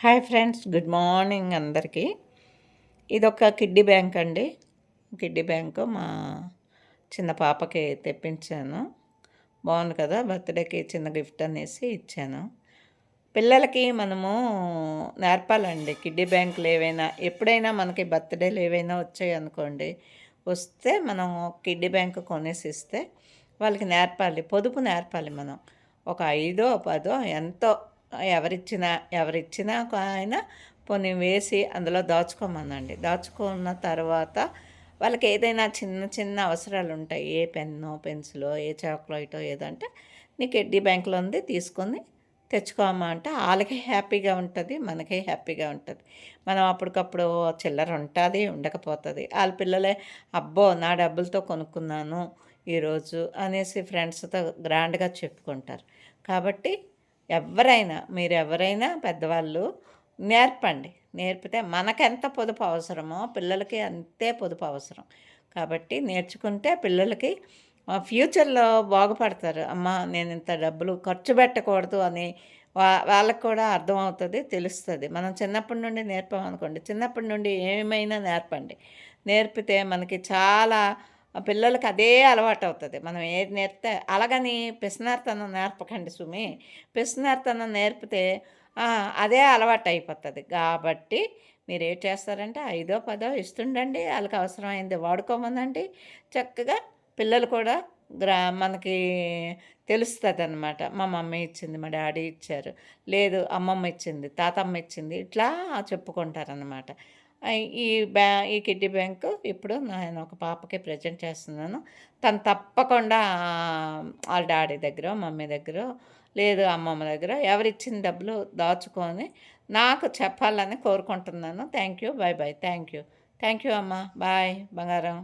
Hi friends good morning అందరికీ. ఇదొక kiddy bank అండి. కిడ్డీ బ్యాంకు మా చిన్న పాపకి తెప్పించాను. బాగుంది కదా బర్త్డేకి చిన్న గిఫ్ట్ అనేసి ఇచ్చాను. పిల్లలకి మనము నేర్పాలండి. కిడ్డీ బ్యాంకులు ఏవైనా ఎప్పుడైనా మనకి బర్త్డేలు ఏవైనా వచ్చాయి అనుకోండి వస్తే మనం కిడ్డీ బ్యాంక్ కొనేసి ఇస్తే వాళ్ళకి నేర్పాలి పొదుపు నేర్పాలి మనం. ఒక ఐదో పదో ఎంతో ఎవరిచ్చినా ఎవరిచ్చినా ఆయన కొన్ని వేసి అందులో దాచుకోమనండి. దాచుకున్న తర్వాత వాళ్ళకి ఏదైనా చిన్న చిన్న అవసరాలు ఉంటాయి. ఏ పెన్నో పెన్సిలో ఏ చాక్లెటో ఏదంటే నీకు ఎడ్డీ బ్యాంకులో ఉంది తీసుకొని తెచ్చుకోమా అంటే వాళ్ళకి హ్యాపీగా ఉంటుంది మనకి హ్యాపీగా ఉంటుంది. మనం అప్పటికప్పుడు చిల్లర ఉంటుంది ఉండకపోతుంది. వాళ్ళ పిల్లలే అబ్బో నా డబ్బులతో కొనుక్కున్నాను ఈరోజు అనేసి ఫ్రెండ్స్తో గ్రాండ్గా చెప్పుకుంటారు. కాబట్టి ఎవరైనా మీరు ఎవరైనా పెద్దవాళ్ళు నేర్పండి. నేర్పితే మనకెంత పొదుపు అవసరమో పిల్లలకి అంతే పొదుపు అవసరం. కాబట్టి నేర్చుకుంటే పిల్లలకి ఫ్యూచర్లో బాగుపడతారు. అమ్మ నేను ఇంత డబ్బులు ఖర్చు పెట్టకూడదు అని వా వాళ్ళకు కూడా అర్థమవుతుంది తెలుస్తుంది. మనం చిన్నప్పటి నుండి నేర్పామనుకోండి చిన్నప్పటి నుండి ఏమైనా నేర్పండి. నేర్పితే మనకి చాలా పిల్లలకి అదే అలవాటు అవుతుంది మనం ఏది నేర్పితే అలాగని పిసినార్తనం నేర్పకండి సుమి. పిసనార్తనం నేర్పితే అదే అలవాటు అయిపోతుంది కాబట్టి మీరు ఏం చేస్తారంటే ఐదో పదో ఇస్తుండండి. వాళ్ళకి అవసరమైంది వాడుకోమనండి. చక్కగా పిల్లలు కూడా గ్రా మనకి తెలుస్తుంది అనమాట మా మమ్మీ ఇచ్చింది మా డాడీ ఇచ్చారు. లేదు అమ్మమ్మ ఇచ్చింది తాతమ్మ ఇచ్చింది ఇట్లా చెప్పుకుంటారనమాట ఈ బ్యా ఈ కిడ్డీ బ్యాంక్ ఇప్పుడు నేను ఒక పాపకి ప్రజెంట్ చేస్తున్నాను. తను తప్పకుండా వాళ్ళ డాడీ దగ్గర మమ్మీ దగ్గర లేదు అమ్మమ్మ దగ్గర ఎవరిచ్చిన డబ్బులు దాచుకొని నాకు చెప్పాలని కోరుకుంటున్నాను. Thank you bye bye thank you thank you అమ్మ. బాయ్ బంగారం.